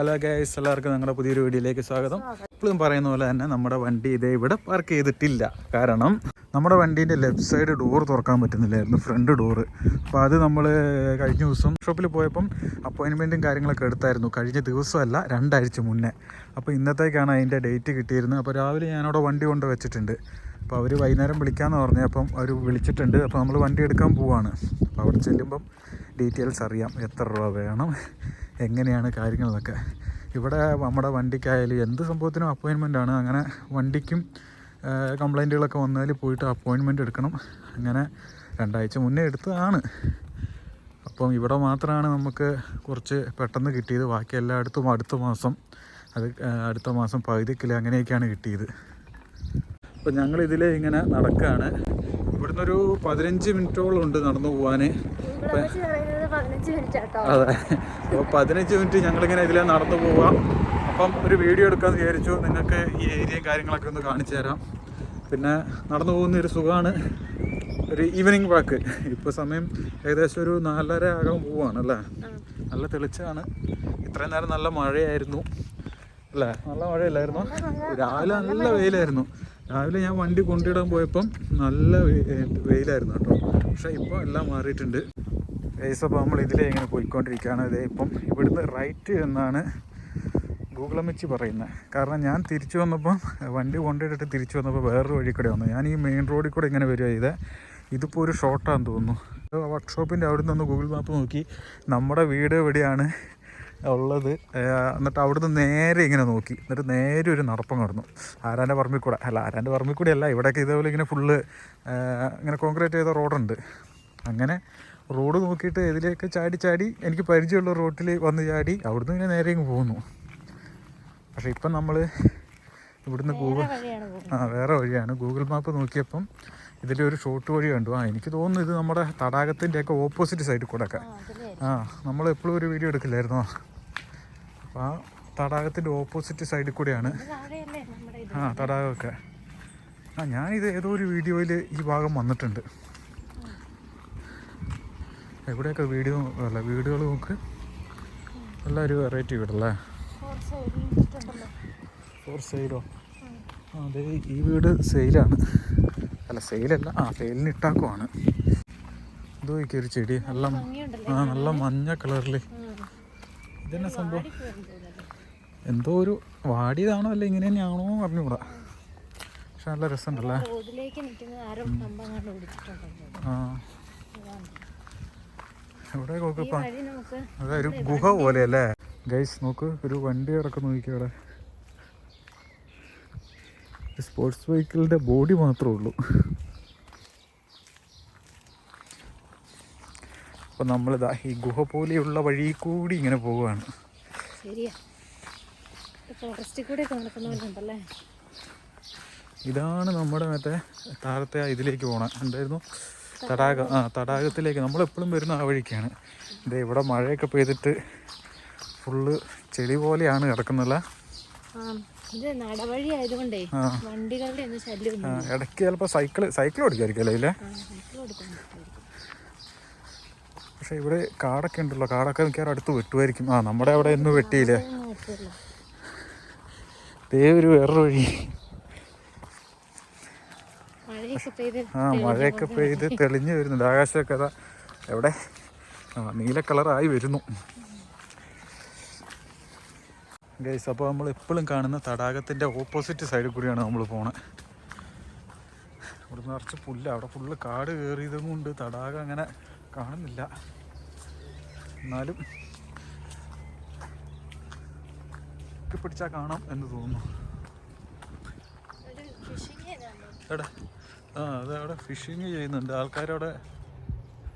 Hello guys എല്ലാവർക്കും ഞങ്ങളുടെ പുതിയൊരു വീഡിയോയിലേക്ക് സ്വാഗതം. ഇപ്പോഴും പറയുന്ന പോലെ തന്നെ നമ്മുടെ വണ്ടി ഇതേ ഇവിടെ പാർക്ക് ചെയ്തിട്ടില്ല. കാരണം നമ്മുടെ വണ്ടീന്റെ ലെഫ്റ്റ് സൈഡ് ഡോർ തുറക്കാൻ പറ്റുന്നില്ലായിരുന്നു ഫ്രണ്ട് ഡോറ് അപ്പോൾ അത് നമ്മൾ കഴിഞ്ഞ ദിവസം ഷോപ്പിൽ പോയപ്പം അപ്പോയിൻമെന്റും കാര്യങ്ങളൊക്കെ എടുത്തായിരുന്നു. കഴിഞ്ഞ ദിവസമല്ല രണ്ടാഴ്ച മുന്നേ. അപ്പോൾ ഇന്നത്തേക്കാണ് അതിന്റെ ഡേറ്റ് കിട്ടിയിരുന്നത്. അപ്പോൾ രാവിലെ ഞാനവിടെ വണ്ടി കൊണ്ട് വെച്ചിട്ടുണ്ട്. അപ്പോൾ അവർ വൈകുന്നേരം വിളിക്കാമെന്ന് പറഞ്ഞു അപ്പം അവർ വിളിച്ചിട്ടുണ്ട്. അപ്പോൾ നമ്മൾ വണ്ടി എടുക്കാൻ പോവാണ്. അപ്പോൾ അവിടെ ചെല്ലുമ്പം ഡീറ്റെയിൽസ് അറിയാം എത്ര രൂപ വേണം. എങ്ങനെയാണ് കാര്യങ്ങളൊക്കെ? ഇവിടെ നമ്മുടെ വണ്ടിക്കായാലും എന്ത് സംഭവത്തിനും അപ്പോയിൻമെന്റ് ആണ്. അങ്ങനെ വണ്ടിക്കും കംപ്ലൈന്റുകളൊക്കെ വന്നാൽ പോയിട്ട് അപ്പോയിൻമെന്റ് എടുക്കണം. അങ്ങനെ രണ്ടാഴ്ച മുന്നേ എടുത്തതാണ്. അപ്പം ഇവിടെ മാത്രമാണ് നമുക്ക് കുറച്ച് പെട്ടെന്ന് കിട്ടിയത്. ബാക്കി എല്ലായിടത്തും അടുത്ത മാസം അത് അടുത്ത മാസം പകുതിക്കിൽ അങ്ങനെയൊക്കെയാണ് കിട്ടിയത്. അപ്പം ഞങ്ങൾ ഇതിൽ ഇങ്ങനെ നടക്കുകയാണ് ഇവിടുന്ന് ഒരു പതിനഞ്ച് മിനിറ്റോളം ഉണ്ട് നടന്നു പോകാൻ അതെ. അപ്പോൾ പതിനഞ്ച് മിനിറ്റ് ഞങ്ങളിങ്ങനെ ഇതിലെ നടന്നു പോവാം. അപ്പം ഒരു വീഡിയോ എടുക്കാൻ വിചാരിച്ചു. നിങ്ങൾക്ക് ഈ ഏരിയയും കാര്യങ്ങളൊക്കെ ഒന്ന് കാണിച്ചു തരാം. പിന്നെ നടന്നു പോകുന്ന ഒരു സുഖമാണ്. ഒരു ഈവനിങ് വാക്ക് ഇപ്പോൾ സമയം ഏകദേശം ഒരു നാലര ആകാൻ പോവാണ് അല്ലേ? നല്ല തെളിച്ചാണ്. ഇത്രയും നേരം നല്ല മഴയായിരുന്നു. അല്ലേ? നല്ല മഴയല്ലായിരുന്നു? രാവിലെ നല്ല വെയിലായിരുന്നു. രാവിലെ ഞാൻ വണ്ടി കൊണ്ടിടാൻ പോയപ്പം നല്ല വെയിലായിരുന്നു കേട്ടോ. പക്ഷേ ഇപ്പോൾ എല്ലാം മാറിയിട്ടുണ്ട്. ഗൈസ് അപ്പോൾ നമ്മൾ ഇതിലേ ഇങ്ങനെ പോയിക്കൊണ്ടിരിക്കുകയാണ്. ഇതേ ഇപ്പം ഇവിടുന്ന് റൈറ്റ് എന്നാണ് ഗൂഗിൾ അമ്മച്ചി പറയുന്നത്. കാരണം ഞാൻ തിരിച്ചു വന്നപ്പം വണ്ടി കൊണ്ടിട്ടിട്ട് തിരിച്ചു വന്നപ്പോൾ വേറൊരു വഴി കൂടെ വന്നു. ഞാൻ ഈ മെയിൻ റോഡിൽ കൂടെ ഇങ്ങനെ വരിക ചെയ്തേ ഇതിപ്പോൾ ഒരു ഷോർട്ടാന്ന് തോന്നുന്നു. വർക്ക്ഷോപ്പിന്റെ അവിടെ നിന്ന് ഗൂഗിൾ മാപ്പ് നോക്കി. നമ്മുടെ വീട് എവിടെയാണ് ഉള്ളത്? എന്നിട്ട് അവിടുന്ന് നേരെ ഇങ്ങനെ നോക്കി. എന്നിട്ട് നേരെ ഒരു നടപ്പം കടന്നു. ആരാന്റെ പറമ്പിൽ കൂടെ? അല്ല ആരാന്റെ പറമ്പിൽ കൂടെ അല്ല ഇവിടെയൊക്കെ ഇതേപോലെ ഇങ്ങനെ ഫുള്ള് ഇങ്ങനെ കോൺക്രീറ്റ് ചെയ്ത റോഡുണ്ട് അങ്ങനെ റോഡ് നോക്കിയിട്ട് ഇതിലേക്ക് ചാടി ചാടി എനിക്ക് പരിചയമുള്ള റോട്ടിൽ വന്ന് ചാടി അവിടുന്ന് ഇങ്ങനെ നേരെ ഇങ്ങ് പോകുന്നു. പക്ഷേ ഇപ്പം നമ്മൾ ഇവിടുന്ന് ഗൂഗിൾ ആ വേറെ വഴിയാണ്. ഗൂഗിൾ മാപ്പ് നോക്കിയപ്പം ഇതിലൊരു ഷോർട്ട് വഴി കണ്ടു. ആ എനിക്ക് തോന്നുന്നു ഇത് നമ്മുടെ തടാകത്തിന്റെയൊക്കെ ഓപ്പോസിറ്റ് സൈഡിൽ കൂടെ ഒക്കെ. ആ, നമ്മൾ എപ്പോഴും ഒരു വീഡിയോ എടുക്കില്ലായിരുന്നോ? അപ്പോൾ ആ തടാകത്തിന്റെ ഓപ്പോസിറ്റ് സൈഡിൽ കൂടെയാണ്. ആ തടാകമൊക്കെ. ആ ഞാനിത് ഏതോ ഒരു വീഡിയോയിൽ ഈ ഭാഗം വന്നിട്ടുണ്ട്. എവിടെയൊക്കെ വീഡിയോ അല്ല വീടുകൾ നമുക്ക് നല്ല ഒരു വെറൈറ്റി വീടല്ലേ ഫോർ സെയിലോ അതെ ഈ വീട് സെയിലാണ് അല്ല സെയിലല്ല ആ സെയിലിന് ഇട്ടാക്കുവാണ്. ഇത് ഒരു ചെടി നല്ല ആ നല്ല മഞ്ഞ കളറിൽ ഇതന്നെ സംഭവം? എന്തോ ഒരു വാടിയതാണോ അല്ല ഇങ്ങനെ തന്നെയാണോ പറഞ്ഞുകൂടാ പക്ഷെ നല്ല രസമുണ്ടല്ലേ? ആ. ഇവിടെ നോക്കിപ്പം അതെ ഒരു ഗുഹ പോലെ അല്ലേ ഗൈസ് നോക്ക് ഒരു വണ്ടി ഇറക്കം നോക്കി അവിടെ. സ്പോർട്സ് വെഹിക്കിളിന്റെ ബോഡി മാത്രമേ ഉള്ളൂ. അപ്പം നമ്മളിതാ ഈ ഗുഹ പോലെയുള്ള വഴി കൂടി ഇങ്ങനെ പോവുകയാണ്. ഇതാണ് നമ്മുടെ മറ്റേ താരത്തെ ഇതിലേക്ക് പോകണം എന്തായിരുന്നു? തടാകം ആ തടാകത്തിലേക്ക് നമ്മളെപ്പോഴും വരുന്ന ആ വഴിക്കാണ്. ഇത് ഇവിടെ മഴയൊക്കെ പെയ്തിട്ട് ഫുള്ള് ചെളി പോലെയാണ് കിടക്കുന്നില്ല. ഇടയ്ക്ക് ചിലപ്പോൾ സൈക്കിൾ സൈക്കിൾ ഓടിക്കായിരിക്കും പക്ഷെ ഇല്ലേ? സൈക്കിൾ പക്ഷേ ഇവിടെ കാടൊക്കെ ഉണ്ടല്ലോ കാടൊക്കെ മിക്കവാറും അടുത്ത് വെട്ടുമായിരിക്കും. ആ നമ്മുടെ അവിടെ ഒന്നും വെട്ടിയില്ലേ. ദേ ഒരു വേറൊരു വഴി. ആ മഴയൊക്കെ പെയ്ത് തെളിഞ്ഞു വരുന്നുണ്ട് ആകാശമൊക്കെ അതാ എവിടെ? ആ നീല കളറായി വരുന്നു. ഗൈസ് അപ്പോൾ നമ്മൾ എപ്പോഴും കാണുന്ന തടാകത്തിന്റെ ഓപ്പോസിറ്റ് സൈഡിൽ കൂടിയാണ് നമ്മൾ പോണത് ഇവിടെ നിറച്ച് പുല്ല അവിടെ ഫുള്ള് കാട് കയറിയതും കൊണ്ട് തടാകം അങ്ങനെ കാണുന്നില്ല. എന്നാലും പിടിച്ചാൽ കാണാം എന്ന് തോന്നുന്നു. എടാ ആ അത് അവിടെ ഫിഷിങ് ചെയ്യുന്നുണ്ട്. ആൾക്കാരവിടെ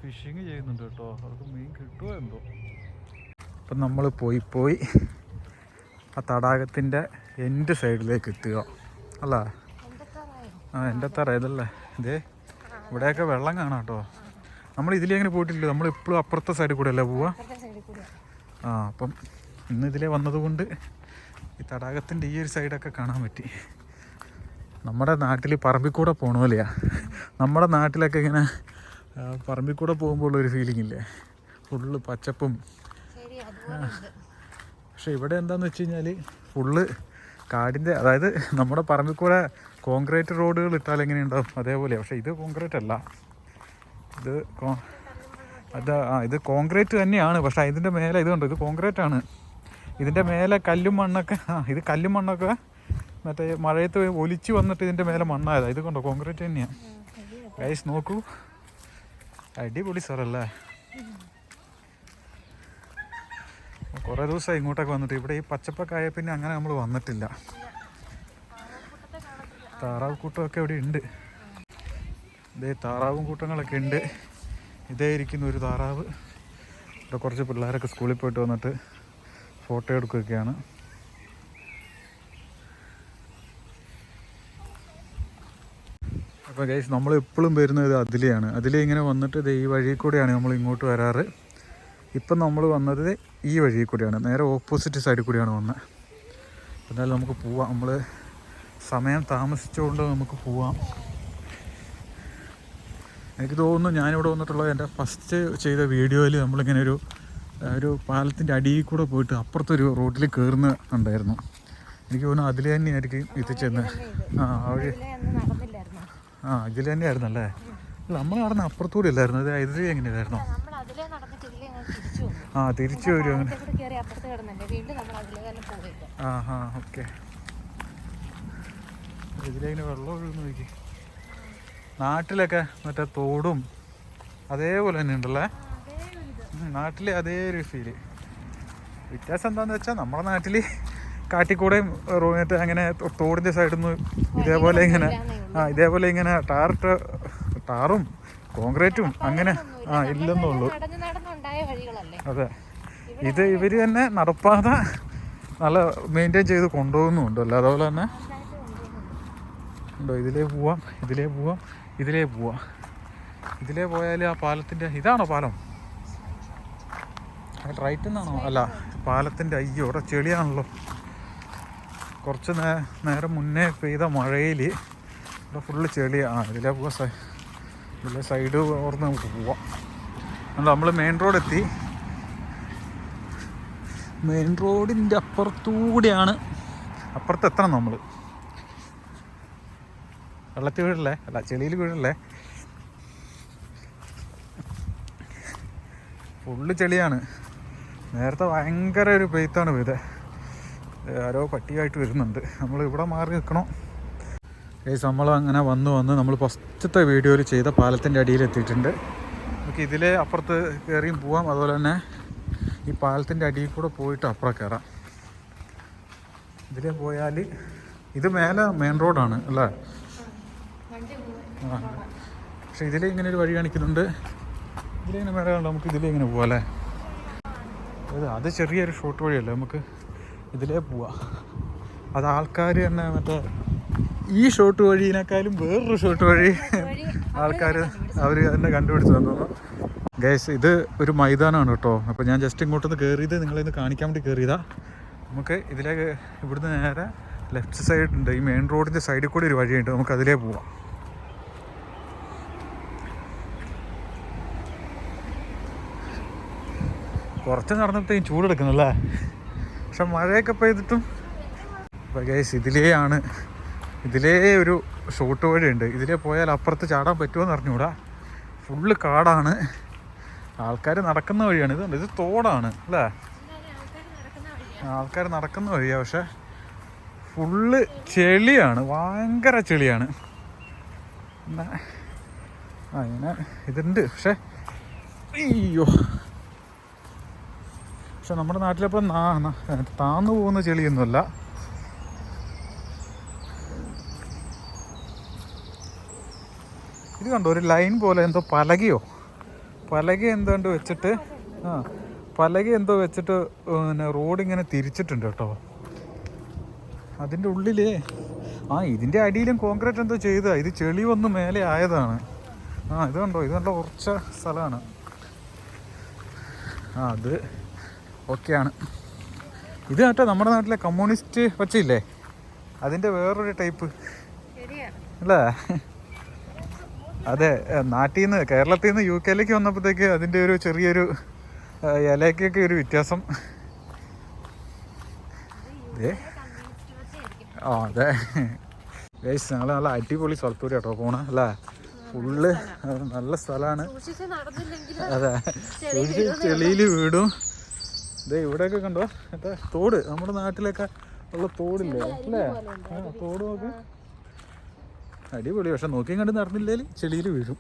ഫിഷിങ് ചെയ്യുന്നുണ്ട് കേട്ടോ. അവർക്ക് മീൻ കിട്ടുമോ എന്തോ? അപ്പം നമ്മൾ പോയി പോയി ആ തടാകത്തിന്റെ എന്റെ സൈഡിലേക്ക് എത്തുക. അല്ല? ആ എന്റെ തറ ഇതല്ലേ? ഇതേ ഇവിടെയൊക്കെ വെള്ളം കാണാം കേട്ടോ. നമ്മൾ ഇതിലെങ്ങനെ പോയിട്ടില്ല നമ്മൾ എപ്പോഴും അപ്പുറത്തെ സൈഡിൽ കൂടെ അല്ലേ പോവുക ആ അപ്പം ഇന്ന് ഇതിലേ വന്നതുകൊണ്ട് ഈ തടാകത്തിന്റെ ഈ ഒരു സൈഡൊക്കെ കാണാൻ പറ്റി. നമ്മുടെ നാട്ടിൽ പറമ്പിൽ കൂടെ പോലെയാ. നമ്മുടെ നാട്ടിലൊക്കെ ഇങ്ങനെ പറമ്പിൽ കൂടെ പോകുമ്പോൾ ഒരു ഫീലിംഗ് ഇല്ലേ? ഫുള്ള് പച്ചപ്പും. പക്ഷെ ഇവിടെ എന്താണെന്ന് വെച്ച് കഴിഞ്ഞാൽ ഫുള്ള് കാടിന്റെ അതായത് നമ്മുടെ പറമ്പിൽ കൂടെ കോൺക്രീറ്റ് റോഡുകൾ ഇട്ടാൽ എങ്ങനെയുണ്ടാവും? അതേപോലെ പക്ഷേ ഇത് കോൺക്രീറ്റ് അല്ല. ഇത് കോ- അത് ആ ഇത് കോൺക്രീറ്റ് തന്നെയാണ്. പക്ഷേ ഇതിന്റെ മേലെ ഇതുണ്ട് ഇത് കോൺക്രീറ്റ് ആണ് ഇതിന്റെ മേലെ കല്ലും മണ്ണൊക്കെ ആ ഇത് കല്ലും മണ്ണൊക്കെ മറ്റേ മഴയത്ത് ഒലിച്ചു വന്നിട്ട് ഇതിന്റെ മേലെ മണ്ണായതാ. ഇത് കൊണ്ടോ? കോൺക്രീറ്റ് തന്നെയാണ് ഗൈസ് നോക്കൂ. അടിപൊളി സ്ഥലമല്ലേ കുറേ ദിവസമായി ഇങ്ങോട്ടൊക്കെ വന്നിട്ട്. ഇവിടെ ഈ പച്ചപ്പൊക്കെ പിന്നെ അങ്ങനെ നമ്മൾ വന്നിട്ടില്ല. താറാവ് കൂട്ടമൊക്കെ ഇവിടെ ഉണ്ട്. ഇതേ താറാവും കൂട്ടങ്ങളൊക്കെ ഉണ്ട്. ഇതേ ഇരിക്കുന്ന ഒരു താറാവ്. ഇവിടെ കുറച്ച് പിള്ളേരൊക്കെ സ്കൂളിൽ പോയിട്ട് വന്നിട്ട് ഫോട്ടോ എടുക്കുകയൊക്കെയാണ്. അപ്പോൾ ഗൈസ് നമ്മൾ എപ്പോഴും വരുന്നത് അതിലെയാണ് അതിലെ ഇങ്ങനെ വന്നിട്ട് ഇത് ഈ വഴി കൂടെയാണ് നമ്മൾ ഇങ്ങോട്ട് വരാറ് ഇപ്പം നമ്മൾ വന്നത് ഈ വഴി കൂടെയാണ് നേരെ ഓപ്പോസിറ്റ് സൈഡിൽ കൂടിയാണ് വന്നത് എന്നാലും നമുക്ക് പോവാം നമ്മൾ സമയം താമസിച്ചുകൊണ്ട് നമുക്ക് പോവാം എനിക്ക് തോന്നുന്നു ഞാനിവിടെ വന്നിട്ടുള്ളത് എന്റെ ഫസ്റ്റ് ചെയ്ത വീഡിയോയിൽ നമ്മളിങ്ങനെ ഒരു ഒരു പാലത്തിന്റെ അടിയിൽ കൂടെ പോയിട്ട് അപ്പുറത്തൊരു റോഡിൽ കയറുന്ന ഉണ്ടായിരുന്നു എനിക്ക് തോന്നുന്നു അതിൽ തന്നെയായിരിക്കും എത്തിച്ചെന്ന് ആ വഴി ആ ഇതിൽ തന്നെയായിരുന്നല്ലേ? അല്ല നമ്മൾ നടന്ന അപ്പുറത്തൂടെ അല്ലായിരുന്നു അത് ഇത് എങ്ങനെയായിരുന്നു? ആ തിരിച്ചു വരും അങ്ങനെ. ആ ഹാ ഓക്കെ. ഇതിലെങ്ങനെ വെള്ളം ഒഴുകുന്ന നോക്കി നാട്ടിലൊക്കെ മറ്റേ തോടും അതേപോലെ തന്നെ ഉണ്ടല്ലേ? നാട്ടിൽ നാട്ടിലെ അതേ ഒരു ഫീൽ വ്യത്യാസം എന്താണെന്ന് വെച്ചാൽ നമ്മുടെ നാട്ടിൽ കാട്ടിക്കൂടെയും റോ- മറ്റേ അങ്ങനെ തോടിന്റെ തോടിന്റെ സൈഡിൽ നിന്ന് ഇതേപോലെ ഇങ്ങനെ ആ ഇതേപോലെ ഇങ്ങനെ ടാറിട്ട് ടാറും കോൺക്രീറ്റും അങ്ങനെ ആ ഇല്ലെന്നുള്ളൂ അതെ. ഇത് ഇവർ തന്നെ നടപ്പാത നല്ല മെയിന്റെയിൻ ചെയ്ത് കൊണ്ടുപോകുന്നുണ്ട്. അല്ല അതുപോലെ തന്നെ ഉണ്ടോ? ഇതിലേ പോവാം ഇതിലേ പോവാം ഇതിലേ പോവാം. ഇതിലേ പോയാൽ ആ പാലത്തിന്റെ ഇതാണോ പാലം? റൈറ്റ് നിന്നാണോ അല്ല പാലത്തിന്റെ അയ്യോ ഇവിടെ ചെളിയാണല്ലോ. കുറച്ച് നേ നേരം മുന്നേ പെയ്ത മഴയിൽ ഇവിടെ ഫുള്ള് ചെളിയാണ് ഇതിലെ പോവാ സൈ ഇതിലെ സൈഡ് ഓർന്ന് നമുക്ക് പോവാം. നമ്മൾ മെയിൻ റോഡ് എത്തി. മെയിൻ റോഡിന്റെ അപ്പുറത്തൂടെയാണ്. അപ്പുറത്ത് എത്തണം നമ്മൾ വെള്ളത്തിൽ വീഴല്ലേ? അല്ല ചെളിയിൽ വീഴല്ലേ? ഫുള്ള് ചെളിയാണ്. നേരത്തെ ഭയങ്കര ഒരു പെയ്ത്താണ് പെയ്തത് ആരോ പട്ടിയായിട്ട് വരുന്നുണ്ട്. നമ്മൾ ഇവിടെ മാറി നിൽക്കണം? ഏസ് നമ്മൾ അങ്ങനെ വന്ന് വന്ന് നമ്മൾ ഫസ്റ്റത്തെ വീഡിയോയിൽ ചെയ്ത പാലത്തിന്റെ അടിയിൽ എത്തിയിട്ടുണ്ട്. നമുക്ക് ഇതിലെ അപ്പുറത്ത് കയറിയും പോവാം. അതുപോലെ തന്നെ ഈ പാലത്തിന്റെ അടിയിൽ കൂടെ പോയിട്ട് അപ്പുറം കയറാം ഇതിലെ പോയാൽ ഇത് മേലെ മെയിൻ റോഡാണ് അല്ലേ? ആ. പക്ഷെ ഇതിലെ ഇങ്ങനെ ഒരു വഴി കാണിക്കുന്നുണ്ട്. ഇതിലിങ്ങനെ മേലെ കണ്ടോ നമുക്ക് ഇതിലേ ഇങ്ങനെ പോവാം അല്ലേ? അത് ചെറിയൊരു ഷോർട്ട് വഴിയല്ലേ നമുക്ക്? ഇതിലേ പോവാം. അത് ആൾക്കാർ തന്നെ മറ്റേ ഈ ഷോട്ട് വഴിയിനേക്കാളും വേറൊരു ഷോട്ട് വഴി ആൾക്കാർ അവർ തന്നെ കണ്ടുപിടിച്ചു തന്നു ഗൈസ് ഇത് ഒരു മൈതാനമാണ് കേട്ടോ. അപ്പോൾ ഞാൻ ജസ്റ്റ് ഇങ്ങോട്ടൊന്ന് കയറിയത് നിങ്ങളെ ഇന്ന് കാണിക്കാൻ വേണ്ടി കയറിയതാ നമുക്ക് ഇതിലേക്ക് ഇവിടുന്ന് നേരെ ലെഫ്റ്റ് സൈഡ് ഉണ്ട്. ഈ മെയിൻ റോഡിന്റെ സൈഡിൽ കൂടി ഒരു വഴിയുണ്ട്. നമുക്ക് അതിലേ പോവാം. കുറച്ച് നടന്നപ്പോഴത്തേക്കും ചൂടെടുക്കുന്നല്ലേ പക്ഷെ മഴയൊക്കെ പെയ്തിട്ടും. ഗൈസ് ആണ് ഇതിലേ ഒരു ഷോർട്ട് വഴിയുണ്ട്. ഇതിലേ പോയാൽ അപ്പുറത്ത് ചാടാൻ പറ്റുമോ എന്ന് അറിഞ്ഞൂടാ ഫുള്ള് കാടാണ്. ആൾക്കാർ നടക്കുന്ന വഴിയാണ്. ഇതുണ്ട് ഇത് തോടാണ് അല്ലേ? ആൾക്കാർ നടക്കുന്ന വഴിയാണ് പക്ഷെ ഫുള്ള് ചെളിയാണ്. ഭയങ്കര ചെളിയാണ്. ഇങ്ങനെ ഇതുണ്ട് പക്ഷെ അയ്യോ. പക്ഷെ നമ്മുടെ നാട്ടിലിപ്പം താന്നു പോകുന്ന ചെളിയൊന്നുമല്ല. ഇത് കണ്ടോ ഒരു ലൈൻ പോലെ എന്തോ പലകയോ? പലക എന്തോണ്ട് വെച്ചിട്ട് ആ പലക എന്തോ വെച്ചിട്ട് പിന്നെ റോഡ് ഇങ്ങനെ തിരിച്ചിട്ടുണ്ട് കേട്ടോ. അതിന്റെ ഉള്ളിലേ ആ ഇതിന്റെ അടിയിലും കോൺക്രീറ്റ് എന്തോ ചെയ്താ ഇത് ചെളി വന്ന് മേലെ ആയതാണ്. ആ ഇത് കണ്ടോ ഇത് നല്ല ഉറച്ച സ്ഥലമാണ്. ആ അത് ഓക്കെയാണ്. ഇത് കേട്ടോ നമ്മുടെ നാട്ടിലെ കമ്മ്യൂണിസ്റ്റ് പച്ചയില്ലേ? അതിന്റെ വേറൊരു ടൈപ്പ്. അല്ലേ? അതെ നാട്ടിൽ നിന്ന് കേരളത്തിൽ നിന്ന് യു കെയിലേക്ക് വന്നപ്പോഴത്തേക്ക് അതിന്റെ ഒരു ചെറിയൊരു ഇലയ്ക്കൊക്കെ ഒരു വ്യത്യാസം. ആ അതെ. ഗൈസ് ഞങ്ങൾ നല്ല അടിപൊളി സ്ഥലത്തൂര് കേട്ടോ പോണ അല്ലേ? ഫുള്ള് നല്ല സ്ഥലമാണ് അതെ. ചെളിയിൽ വീടും ദേ ഇവിടെയൊക്കെ കണ്ടോ? മറ്റേ തോട്. നമ്മുടെ നാട്ടിലൊക്കെ ഉള്ള തോടില്ലേ? അല്ലേ? ആ തോട് നോക്ക്. അടിപൊളി. പക്ഷെ നോക്കിയും കണ്ട് നടന്നില്ലേൽ ചെളിയിൽ വീഴും.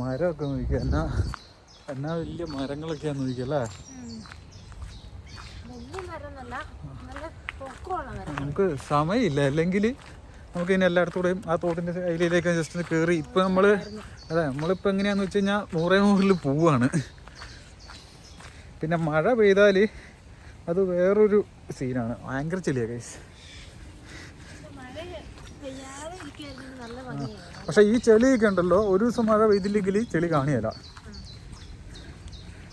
മരമൊക്കെ നോക്കിക്കുക എന്നാ എന്നാ വലിയ മരങ്ങളൊക്കെയാന്ന് നോക്കിയല്ലേ അല്ലേ? നമുക്ക് സമയമില്ല. അല്ലെങ്കിൽ നമുക്ക് ഇനി എല്ലായിടത്തൂടെയും ആ തോട്ടിന്റെ അതിലേക്ക് ജസ്റ്റ് കയറി ഇപ്പം നമ്മൾ അതെ നമ്മളിപ്പോൾ എങ്ങനെയാന്ന് വെച്ച് കഴിഞ്ഞാൽ നൂറേ നൂറിൽ പോവാണ്. പിന്നെ മഴ പെയ്താൽ അത് വേറൊരു സീനാണ് ഭയങ്കര ചെളിയാണ് കൈസ് പക്ഷെ ഈ ചെളിയൊക്കെ ഉണ്ടല്ലോ ഒരു ദിവസം മഴ പെയ്തില്ലെങ്കിൽ ചെളി കാണിയല്ല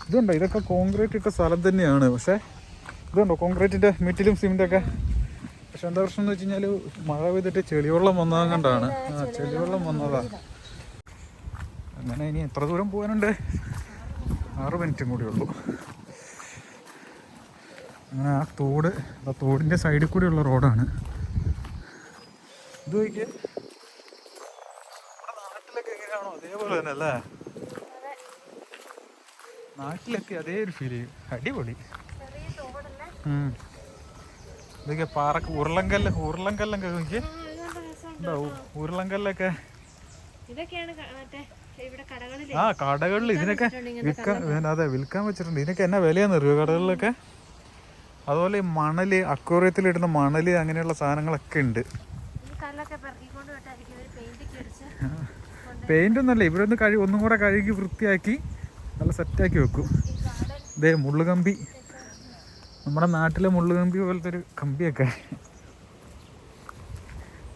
ഇതുണ്ടോ? ഇതൊക്കെ കോൺക്രീറ്റ് ഇട്ട സ്ഥലം തന്നെയാണ്. പക്ഷെ ഇതുണ്ടോ? കോൺക്രീറ്റിന്റെ മെറ്റിലും സിമെന്റൊക്കെ പക്ഷെ എന്താ പ്രശ്നം എന്ന് വെച്ച് കഴിഞ്ഞാൽ മഴ പെയ്തിട്ട് ചെളിവെള്ളം വന്നത് കണ്ടാണ്. ആ ചെളിവെള്ളം വന്നതാ. അങ്ങനെ ഇനി എത്ര ദൂരം പോകാനുണ്ട്? ആറ് മിനിറ്റും കൂടി ഉള്ളൂ. അങ്ങനെ ആ തോട് ആ തോടിന്റെ സൈഡിൽ കൂടെയുള്ള റോഡാണ് ഇത് നോക്കിയേ. നാട്ടിലൊക്കെ എങ്ങനെയാണോ അതേപോലെ തന്നെ അല്ലേ? നാട്ടിലൊക്കെ അതേ ഒരു ഫീൽ ചെയ്യും അടിപൊളി. ഇതൊക്കെ പാറക്ക് ഉരുളങ്കല്ല് ഉരുളങ്കല്ലൊക്കെ നോക്കിയേ. ഉരുളങ്കല്ലൊക്കെ ആ കടകളിൽ ഇതിനൊക്കെ വിൽക്കാൻ അതെ വിൽക്കാൻ വെച്ചിട്ടുണ്ട്. ഇതിനൊക്കെ എന്നാ വിലയാന്ന് അറിയോ കടകളിലൊക്കെ? അതുപോലെ ഈ മണൽ അക്വേറിയത്തിലിടുന്ന മണൽ അങ്ങനെയുള്ള സാധനങ്ങളൊക്കെ ഉണ്ട്. പെയിന്റ് ഒന്നല്ല ഇവരൊന്ന് കഴി ഒന്നും കൂടെ കഴുകി വൃത്തിയാക്കി നല്ല സെറ്റാക്കി വെക്കും. ഇതേ മുള്ളുകമ്പി. നമ്മുടെ നാട്ടിലെ മുള്ളുകമ്പി പോലത്തെ ഒരു കമ്പിയൊക്കെ.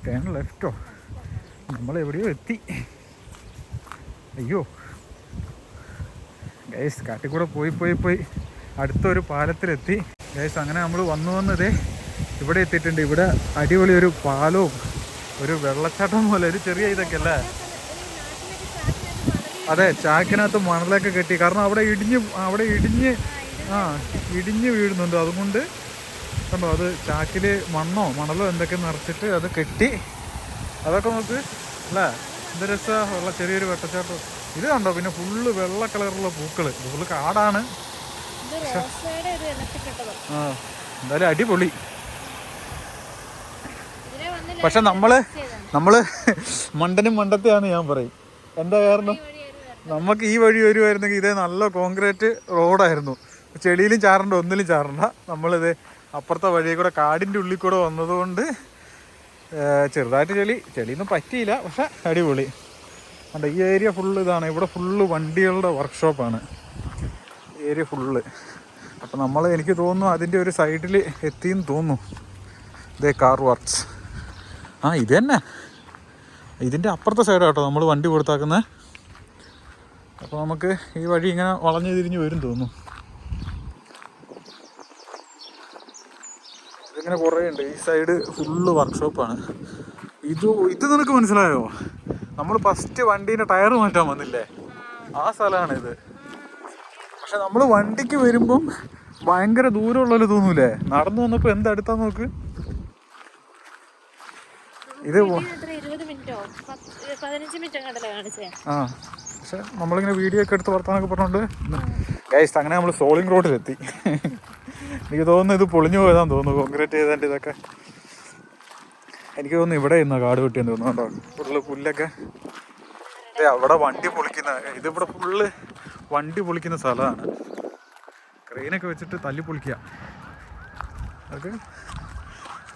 ടേൺ ലെഫ്റ്റോ നമ്മൾ എവിടെയോ എത്തി. അയ്യോ. ഗൈസ് കാട്ടിൽ കൂടെ പോയി പോയി പോയി. അടുത്തൊരു പാലത്തിലെത്തി. ഗൈസ് അങ്ങനെ നമ്മൾ വന്നു വന്നതേ ഇവിടെ എത്തിയിട്ടുണ്ട്. ഇവിടെ അടിപൊളി ഒരു പാലവും ഒരു വെള്ളച്ചാട്ടം പോലെ ഒരു ചെറിയ ഇതൊക്കെ അല്ലേ? അതെ ചാക്കിനകത്ത് മണലൊക്കെ കെട്ടി. കാരണം അവിടെ ഇടിഞ്ഞ് അവിടെ ഇടിഞ്ഞ് ആ ഇടിഞ്ഞ് വീഴുന്നുണ്ട്. അതുകൊണ്ട് കണ്ടോ അത് ചാക്കിൽ മണ്ണോ മണലോ എന്തൊക്കെ നിറച്ചിട്ട് അത് കെട്ടി. അതൊക്കെ നമുക്ക് അല്ലേ? എന്ത് രസമുള്ള ചെറിയൊരു വെട്ടച്ചാട്ടം ഇത് കണ്ടോ പിന്നെ ഫുള്ള് വെള്ള കളറുള്ള പൂക്കൾ ഫുള്ള് കാടാണ്. എന്തായാലും അടിപൊളി. പക്ഷെ നമ്മൾ നമ്മൾ മണ്ടനും മണ്ടത്തെയാണ് ഞാൻ പറയും. എന്താ കാരണം? നമുക്ക് ഈ വഴി വരുമായിരുന്നെങ്കിൽ ഇതേ നല്ല കോൺക്രീറ്റ് റോഡായിരുന്നു. ചെളിയിലും ചാറണ്ട ഒന്നിലും ചാറണ്ട. നമ്മളിത് അപ്പുറത്തെ വഴി കൂടെ കാടിന്റെ ഉള്ളിൽ കൂടെ വന്നതുകൊണ്ട് ചെറുതായിട്ട് ചെളി ചെളിയൊന്നും പറ്റിയില്ല പക്ഷെ അടിപൊളി. കണ്ടോ ഈ ഏരിയ ഫുള്ള് ഇതാണ്. ഇവിടെ ഫുള്ള് വണ്ടികളുടെ വർക്ക്ഷോപ്പാണ് ഏരിയ ഫുള്ള്. അപ്പം നമ്മൾ എനിക്ക് തോന്നുന്നു അതിന്റെ ഒരു സൈഡിൽ എത്തിയെന്ന് തോന്നുന്നു. ഇതേ കാർ വർക്ക്സ്. ആ ഇത് തന്നെ. ഇതിന്റെ അപ്പുറത്തെ സൈഡാണ് കേട്ടോ നമ്മൾ വണ്ടി കൊടുത്താക്കുന്നത് അപ്പോൾ നമുക്ക് ഈ വഴി ഇങ്ങനെ വളഞ്ഞു തിരിഞ്ഞ് വരും തോന്നുന്നു. ഇതിങ്ങനെ കുറേ ഉണ്ട്. ഈ സൈഡ് ഫുള്ള് വർക്ക്ഷോപ്പാണ് ഇത് ഇത് നിനക്ക് മനസ്സിലായോ? നമ്മൾ ഫസ്റ്റ് വണ്ടീന്റെ ടയർ മാറ്റാൻ വന്നില്ലേ? ആ സ്ഥലമാണ് ഇത് പക്ഷെ നമ്മൾ വണ്ടിക്ക് വരുമ്പം ഭയങ്കര ദൂരമുള്ളല്ലോ തോന്നൂലേ? നടന്നു വന്നപ്പോൾ എന്താ എടുത്താ നോക്ക്. ഇത് ആ പക്ഷെ നമ്മളിങ്ങനെ വീഡിയോ ഒക്കെ എടുത്ത് വർത്താനൊക്കെ പറഞ്ഞോണ്ട് ഗൈസ് അങ്ങനെ നമ്മൾ സോളിംഗ് റോഡിലെത്തി എനിക്ക് തോന്നുന്നു ഇത് പൊളിഞ്ഞു പോയതാന്ന് തോന്നുന്നു കോൺക്രീറ്റ് ചെയ്തതിന്റെ ഇതൊക്കെ. എനിക്ക് തോന്നുന്നു ഇവിടെ ഇന്നാ കാട് വെട്ടിയെന്ന് തോന്നുന്നു കേട്ടോ ഫുള്ള് പുല്ലൊക്കെ. അവിടെ വണ്ടി പൊളിക്കുന്ന ഇതിവിടെ ഫുള്ള് വണ്ടി പൊളിക്കുന്ന സ്ഥലമാണ്. ക്രെയിനൊക്കെ വെച്ചിട്ട് തല്ലി പൊളിക്കുക.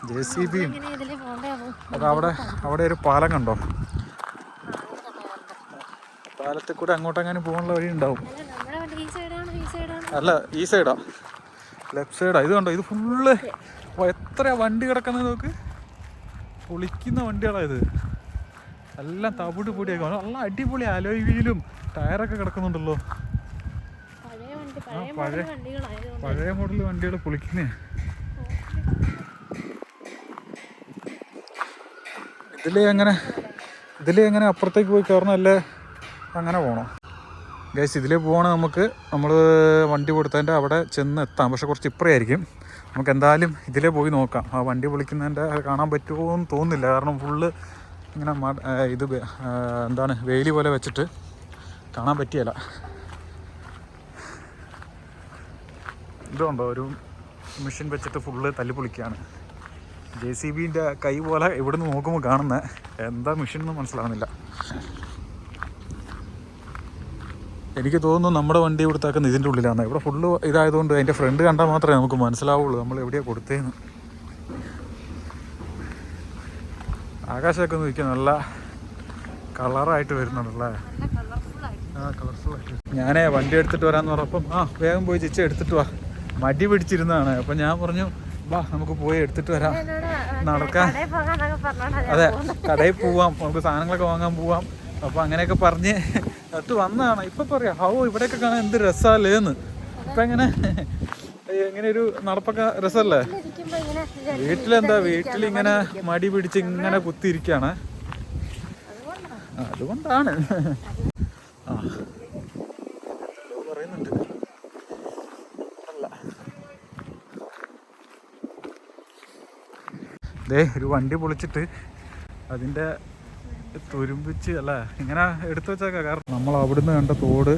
ജെ സി അത് അവിടെ അവിടെ ഒരു പാലം കണ്ടോ? പാലത്തിൽ കൂടെ അങ്ങോട്ടെങ്ങാനും പോകാനുള്ള വഴി ഉണ്ടാവും. അല്ല ഈ സൈഡാ ലെഫ്റ്റ് സൈഡാ ഇത് കണ്ടോ? ഇത് ഫുള്ള് എത്ര വണ്ടി കിടക്കുന്നത് നോക്ക്? പൊളിക്കുന്ന വണ്ടികളാ ഇത്. എല്ലാം തവിട് പൊടിയൊക്കെ. നല്ല അടിപൊളി അലോയ് വീലും ടയറൊക്കെ കിടക്കുന്നുണ്ടല്ലോ. പഴയ പഴയ മോഡൽ വണ്ടികൾ പൊളിക്കുന്നേ. ഇതിൽ എങ്ങനെ ഇതിൽ എങ്ങനെ അപ്പുറത്തേക്ക് പോയി കയറണല്ലേ അങ്ങനെ പോകണം ഗൈസ് ഇതിലേ പോവാണെങ്കിൽ നമുക്ക്. നമ്മൾ വണ്ടി കൊടുത്തതിന്റെ അവിടെ ചെന്ന് എത്താം. പക്ഷെ കുറച്ച് ഇപ്പറയായിരിക്കും. നമുക്ക് എന്തായാലും ഇതിലേ പോയി നോക്കാം. ആ വണ്ടി പൊളിക്കുന്നതിന്റെ കാണാൻ പറ്റുമോ എന്ന് തോന്നുന്നില്ല. കാരണം ഫുള്ള് ഇങ്ങനെ ഇത് എന്താണ് വേലി പോലെ വെച്ചിട്ട് കാണാൻ പറ്റിയല്ല. ഇതുണ്ടോ? ഒരു മെഷീൻ വെച്ചിട്ട് ഫുള്ള് തല്ലി പൊളിക്കുകയാണ് ജെ സി ബിന്റെ കൈ പോലെ ഇവിടുന്ന് നോക്കുമ്പോൾ കാണുന്ന എന്താ മെഷീൻ എന്ന് മനസ്സിലാവുന്നില്ല. എനിക്ക് തോന്നുന്നു നമ്മുടെ വണ്ടി കൊടുത്താക്കുന്ന ഇതിന്റെ ഉള്ളിലാണ്. ഇവിടെ ഫുള്ള് ഇതായതുകൊണ്ട് അതിന്റെ ഫ്രണ്ട് കണ്ടാൽ മാത്രമേ നമുക്ക് മനസ്സിലാവുള്ളൂ നമ്മൾ എവിടെയാണ് കൊടുത്തേന്ന്. ആകാശമൊക്കെ ഒന്ന് നിൽക്കുക നല്ല കളറായിട്ട് വരുന്നുണ്ടല്ലേ? ആ കളർഫുൾ ആയിട്ട്. ഞാനേ വണ്ടി എടുത്തിട്ട് വരാമെന്ന് പറഞ്ഞപ്പം ആ വേഗം പോയി ചിച്ച എടുത്തിട്ട് വാ. മടി പിടിച്ചിരുന്നതാണ്. അപ്പം ഞാൻ പറഞ്ഞു വാ നമുക്ക് പോയി എടുത്തിട്ട് വരാം. നടക്കാം. നടക്കാൻ അതെ. കടയിൽ പോവാം. നമുക്ക് സാധനങ്ങളൊക്കെ വാങ്ങാൻ പോവാം. അപ്പൊ അങ്ങനെയൊക്കെ പറഞ്ഞ് അത് വന്നതാണ്. ഇപ്പൊ പറയാം ഹോ ഇവിടെയൊക്കെ കാണാൻ എന്ത് രസാലേന്ന്. ഇപ്പൊ എങ്ങനെ? എങ്ങനെ ഒരു നടപ്പൊക്കെ ഇങ്ങനെ വിചാരിക്കും, വീട്ടിലെന്താ? വീട്ടിലിങ്ങനെ മടി പിടിച്ച് ഇങ്ങനെ കുത്തിയിരിക്കാണ്. അതുകൊണ്ടാണ്. ആ എന്തോ പറയുന്നുണ്ട് അല്ല ദേ ഒരു വണ്ടി പൊളിച്ചിട്ട് അതിന്റെ തുരുമ്പിച്ച് അല്ല? ഇങ്ങനെ എടുത്തു വെച്ചേക്കാം കാരണം. നമ്മൾ അവിടുന്ന് കണ്ട തോട്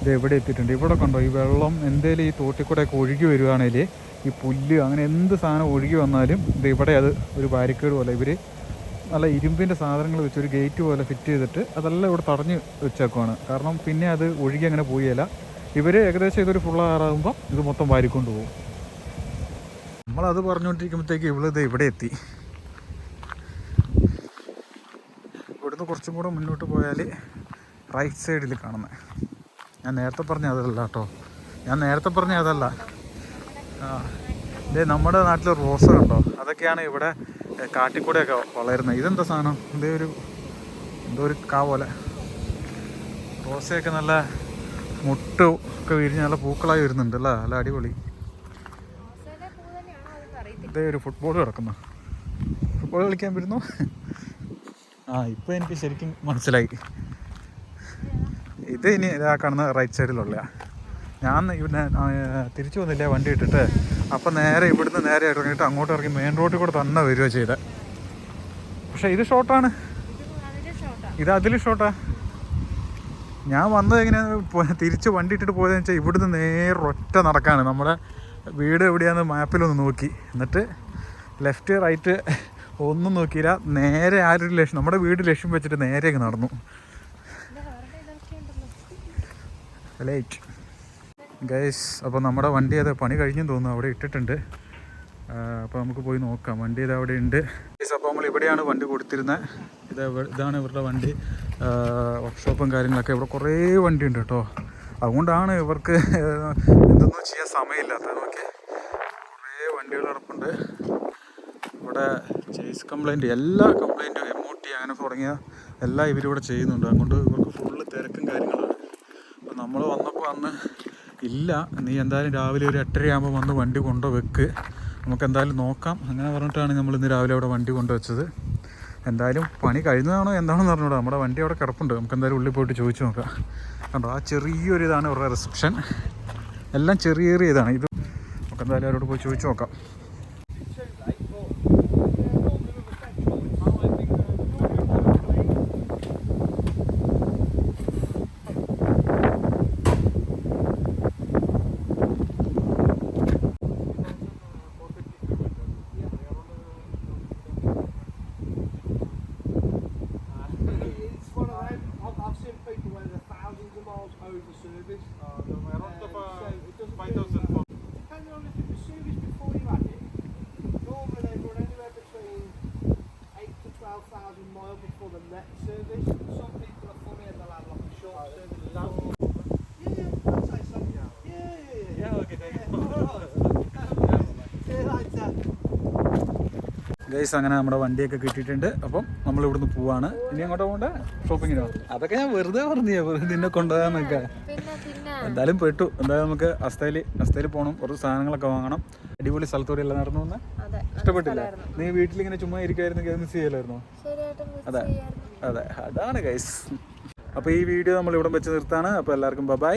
ഇത് എവിടെ എത്തിയിട്ടുണ്ട്. ഇവിടെ കണ്ടോ ഈ വെള്ളം എന്തേലും ഈ തോട്ടിൽ കൂടെ ഒക്കെ ഒഴുകി വരുവാണെങ്കിൽ ഈ പുല്ല് അങ്ങനെ എന്ത് സാധനം ഒഴുകി വന്നാലും ഇത് ഇവിടെ അത് ഒരു ബാരിക്കേഡ് പോലെ. ഇവർ നല്ല ഇരുമ്പിന്റെ സാധനങ്ങൾ വെച്ച് ഒരു ഗേറ്റ് പോലെ ഫിറ്റ് ചെയ്തിട്ട് അതെല്ലാം ഇവിടെ തടഞ്ഞ് വെച്ചേക്കുവാണ്. കാരണം പിന്നെ അത് ഒഴുകി അങ്ങനെ പോയല്ല ഇവർ ഏകദേശം ഇതൊരു ഫുൾ ആറാകുമ്പോൾ ഇത് മൊത്തം വാരിക്കൊണ്ട് പോകും. നമ്മളത് പറഞ്ഞുകൊണ്ടിരിക്കുമ്പോഴത്തേക്ക് ഇവളിത് ഇവിടെ എത്തി. ഇവിടുന്ന് കുറച്ചും കൂടെ മുന്നോട്ട് പോയാൽ റൈറ്റ് സൈഡിൽ കാണുന്നത് ഞാൻ നേരത്തെ പറഞ്ഞ അതല്ല കേട്ടോ. ഞാൻ നേരത്തെ പറഞ്ഞ അതല്ല. ഇതേ നമ്മുടെ നാട്ടിൽ റോസ് കണ്ടോ? അതൊക്കെയാണ് ഇവിടെ കാട്ടിക്കൂടെയൊക്കെ വളരുന്നത് ഇതെന്താ സാധനം? ഇതേ ഒരു എന്തോ ഒരു കാ പോലെ. റോസയൊക്കെ നല്ല മുട്ട് ഒക്കെ വിരിഞ്ഞ് നല്ല പൂക്കളായി വരുന്നുണ്ട് അല്ലേ? നല്ല അടിപൊളി. അതൊന്നും ഒരു ഫുട്ബോൾ കിടക്കുന്നു. ഫുട്ബോൾ കളിക്കാൻ വരുന്നു. ആ ഇപ്പോൾ എനിക്ക് ശരിക്കും മനസ്സിലായി. ഇത് ഇനി ഇതാ കാണുന്ന റൈറ്റ് സൈഡിലുള്ള ഞാൻ ഇവിടെ തിരിച്ചു വന്നില്ല വണ്ടി ഇട്ടിട്ട്? അപ്പം നേരെ ഇവിടുന്ന് നേരെ ഇറങ്ങിയിട്ട് അങ്ങോട്ട് ഇറങ്ങി മെയിൻ റോഡിൽ കൂടെ തന്നെ വരികയോ ചെയ്തത് പക്ഷേ ഇത് ഷോർട്ടാണ് ഇത് അതിൽ ഷോട്ടാ ഞാൻ വന്നത് എങ്ങനെ തിരിച്ച് വണ്ടി ഇട്ടിട്ട് പോയതെന്ന് വെച്ചാൽ ഇവിടുന്ന് നേരെ ഒറ്റ നടക്കാണ്. നമ്മുടെ വീട് എവിടെയാന്ന് മാപ്പിലൊന്ന് നോക്കി. എന്നിട്ട് ലെഫ്റ്റ് റൈറ്റ് ഒന്നും നോക്കിയില്ല. നേരെ ആ ഒരു ലക്ഷ്യം നമ്മുടെ വീട് ലക്ഷ്യം വെച്ചിട്ട് നേരെ നടന്നു. ലൈറ്റ് ഗൈസ് അപ്പോൾ നമ്മുടെ വണ്ടി അത് പണി കഴിഞ്ഞെന്ന് തോന്നുന്നു. അവിടെ ഇട്ടിട്ടുണ്ട്. അപ്പോൾ നമുക്ക് പോയി നോക്കാം. വണ്ടി ഇത് അവിടെ ഉണ്ട്? അപ്പോൾ നമ്മൾ ഇവിടെയാണ് വണ്ടി കൊടുത്തിരുന്നത്. ഇത് ഇതാണ് ഇവരുടെ വണ്ടി. വർക്ക്ഷോപ്പും കാര്യങ്ങളൊക്കെ. ഇവിടെ കുറേ വണ്ടി ഉണ്ട് കേട്ടോ. അതുകൊണ്ടാണ് ഇവർക്ക് എന്തൊന്നും ചെയ്യാൻ സമയമില്ലാത്തത് നോക്കി കുറേ വണ്ടികൾ കിടപ്പുണ്ട്. ഇവിടെ ചേസ് കംപ്ലൈന്റ് എല്ലാ കംപ്ലൈന്റും എം ഒ ടി അങ്ങനെ തുടങ്ങിയ എല്ലാം ഇവരിവിടെ ചെയ്യുന്നുണ്ട്. അതുകൊണ്ട് ഇവർക്ക് ഫുള്ള് തിരക്കും കാര്യങ്ങളാണ്. അപ്പോൾ നമ്മൾ വന്നപ്പോൾ അന്ന് ഇല്ല നീ എന്തായാലും രാവിലെ ഒരു എട്ടരയാകുമ്പോൾ വന്ന് വണ്ടി കൊണ്ടുവെക്ക്. നമുക്ക് എന്തായാലും നോക്കാം. അങ്ങനെ പറഞ്ഞിട്ടാണ് നമ്മൾ ഇന്ന് രാവിലെ അവിടെ വണ്ടി കൊണ്ടുവച്ചത്. എന്തായാലും പണി കഴിഞ്ഞതാണോ എന്താണെന്ന് പറഞ്ഞൂടാ നമ്മുടെ വണ്ടി അവിടെ കിടപ്പുണ്ട്. നമുക്ക് എന്തായാലും ഉള്ളിൽ പോയിട്ട് ചോദിച്ചു നോക്കാം. കണ്ടോ ആ ചെറിയൊരു ഇതാണ് ഇവരുടെ റിസപ്ഷൻ എല്ലാം ചെറിയ ചെറിയ ഇതാണ് ഇത് നമുക്ക് എന്തായാലും അവരോട് പോയി ചോദിച്ചു നോക്കാം. 12,000 miles before the net service. Some people are funny and they'll have like a short oh, service. Yeah, yeah, Yeah, okay, guys അങ്ങനെ നമ്മുടെ വണ്ടിയൊക്കെ കിട്ടിയിട്ടുണ്ട്. അപ്പം നമ്മൾ ഇവിടുന്ന് പോവാണ്. ഇനി അങ്ങോട്ട് പോകണ്ട ഷോപ്പിങ്ങിനോ അതൊക്കെ ഞാൻ വെറുതെ പറഞ്ഞേ. വെറുതെ നിന്നെ കൊണ്ടുപോകാന്നൊക്കെ. എന്തായാലും പെട്ടു എന്തായാലും നമുക്ക് അസ്തയിൽ അസ്തയിൽ പോകണം കുറച്ച് സാധനങ്ങളൊക്കെ വാങ്ങണം. അടിപൊളി സ്ഥലത്തോടെ എല്ലാം നടന്നു വന്നേ ഇഷ്ടപ്പെട്ടില്ല. നീ വീട്ടിൽ ഇങ്ങനെ ചുമ്മാ ഇരിക്കായിരുന്നെങ്കിൽ മിസ് ചെയ്യലായിരുന്നോ? അതെ. അതെ. അതാണ് ഗൈസ് അപ്പോൾ ഈ വീഡിയോ നമ്മൾ ഇവിടെ വെച്ച് നിർത്താണ്. അപ്പോൾ എല്ലാവർക്കും ബൈ ബൈ